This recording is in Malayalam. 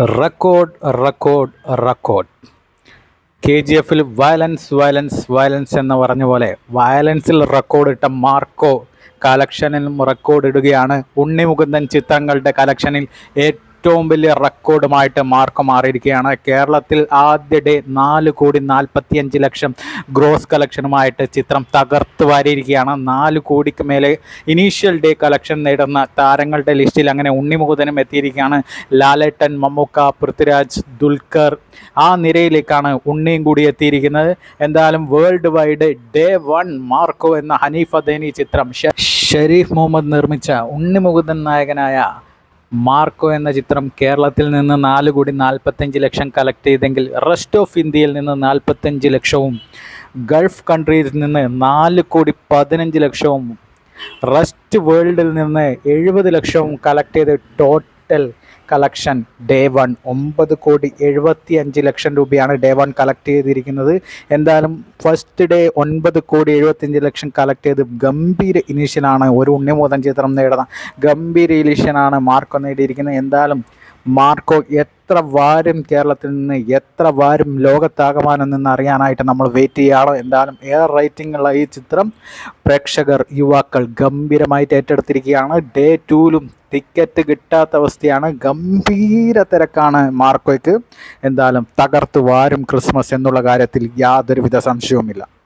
Record record record. K G എഫിൽ വയലൻസ് വയലൻസ് വയലൻസ് എന്ന് പറഞ്ഞ പോലെ വയലൻസിൽ റെക്കോർഡ് ഇട്ട മാർക്കോ കളക്ഷനിലും റെക്കോർഡ് ഇടുകയാണ്. ഉണ്ണി മുകുന്ദൻ ചിത്രങ്ങളുടെ കളക്ഷനിൽ ഏറ്റവും വലിയ റെക്കോർഡുമായിട്ട് മാർക്ക് മാറിയിരിക്കുകയാണ്. കേരളത്തിൽ ആദ്യ ഡേ നാല് കോടി നാൽപ്പത്തിയഞ്ച് ലക്ഷം ഗ്രോസ് കളക്ഷനുമായിട്ട് ചിത്രം തകർത്ത് വാരിയിരിക്കുകയാണ്. നാല് കോടിക്ക് മേലെ ഇനീഷ്യൽ ഡേ കളക്ഷൻ നേടുന്ന താരങ്ങളുടെ ലിസ്റ്റിൽ അങ്ങനെ ഉണ്ണിമുകുതനും എത്തിയിരിക്കുകയാണ്. ലാലേട്ടൻ മമ്മൂക്ക പൃഥ്വിരാജ് ദുൽഖർ ആ നിരയിലേക്കാണ് ഉണ്ണിയും കൂടി എത്തിയിരിക്കുന്നത്. എന്തായാലും world wide day one Marco എന്ന ഹനീഫ് അദേനി ചിത്രം ഷരീഫ് മുഹമ്മദ് നിർമ്മിച്ച ഉണ്ണിമുകുദൻ നായകനായ മാർക്കോ എന്ന ചിത്രം കേരളത്തിൽ നിന്ന് നാല് കോടി നാൽപ്പത്തഞ്ച് ലക്ഷം കളക്ട് ചെയ്തെങ്കിൽ റെസ്റ്റ് ഓഫ് ഇന്ത്യയിൽ നിന്ന് നാൽപ്പത്തഞ്ച് ലക്ഷവും ഗൾഫ് കൺട്രീസിൽ നിന്ന് നാല് കോടി പതിനഞ്ച് ലക്ഷവും റെസ്റ്റ് വേൾഡിൽ നിന്ന് എഴുപത് ലക്ഷവും കളക്ട് ചെയ്ത് ടോട്ടൽ കളക്ഷൻ ഡേ വൺ ഒമ്പത് കോടി എഴുപത്തി അഞ്ച് ലക്ഷം രൂപയാണ് ഡേ വൺ കളക്ട് ചെയ്തിരിക്കുന്നത്. എന്തായാലും ഫസ്റ്റ് ഡേ ഒൻപത് കോടി എഴുപത്തിയഞ്ച് ലക്ഷം കളക്ട് ചെയ്ത് ഗംഭീര ഇനീഷ്യലാണ് ഒരു ഉണ്ണിമോദൻ ചിത്രം നേടുന്ന ഗംഭീര ഇനീഷ്യനാണ് മാർക്കോ നേടിയിരിക്കുന്നത്. എന്തായാലും മാർക്കോ എത്ര വാരും കേരളത്തിൽ നിന്ന് എത്ര വാരും ലോകത്താകമാനം നിന്ന് അറിയാനായിട്ട് നമ്മൾ വെയിറ്റ് ചെയ്യുകയാണ്? എന്തായാലും ഏറെ റേറ്റിംഗ് ഈ ചിത്രം പ്രേക്ഷകർ യുവാക്കൾ ഗംഭീരമായിട്ട് ഏറ്റെടുത്തിരിക്കുകയാണ്. ഡേ ടൂലും ടിക്കറ്റ് കിട്ടാത്ത അവസ്ഥയാണ്. ഗംഭീര തിരക്കാണ് മാർക്കോയ്ക്ക്. എന്തായാലും തകർത്ത് വാരും ക്രിസ്മസ് എന്നുള്ള കാര്യത്തിൽ യാതൊരുവിധ സംശയവുമില്ല.